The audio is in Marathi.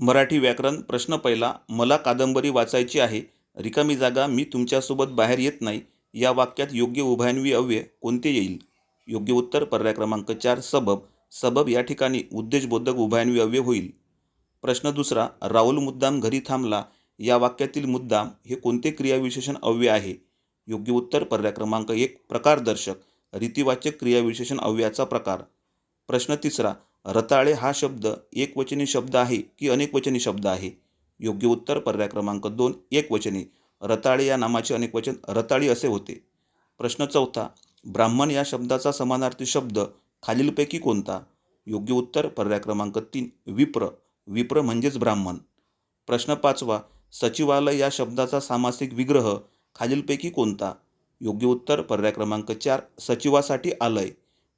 मराठी व्याकरण प्रश्न पहिला मला कादंबरी वाचायची आहे. रिकामी जागा मी तुमच्यासोबत बाहेर येत नाही. या वाक्यात योग्य उभयान्वी अव्यय कोणते येईल? योग्य उत्तर पर्याय क्रमांक चार सबब. सबब या ठिकाणी उद्देशबोधक उभयान्वी अव्यय होईल. प्रश्न दुसरा राहुल मुद्दाम घरी थांबला. या वाक्यातील मुद्दाम हे कोणते क्रियाविशेषण अव्यय आहे? योग्य उत्तर पर्याय क्रमांक एक प्रकारदर्शक रीतिवाचक क्रियाविशेषण अव्ययाचा प्रकार. प्रश्न तिसरा रताळे हा शब्द एकवचनी शब्द आहे की अनेकवचनी शब्द आहे? योग्य उत्तर पर्याय क्रमांक दोन एकवचनी. रताळे या नामाचे अनेकवचन रताळी असे होते. प्रश्न चौथा ब्राह्मण या शब्दाचा समानार्थी शब्द खालीलपैकी कोणता? योग्य उत्तर पर्याय क्रमांक तीन विप्र. विप्र म्हणजेच ब्राह्मण. प्रश्न पाचवा सचिवालय या शब्दाचा सामासिक विग्रह खालीलपैकी कोणता? योग्य उत्तर पर्याय क्रमांक चार सचिवासाठी आलय.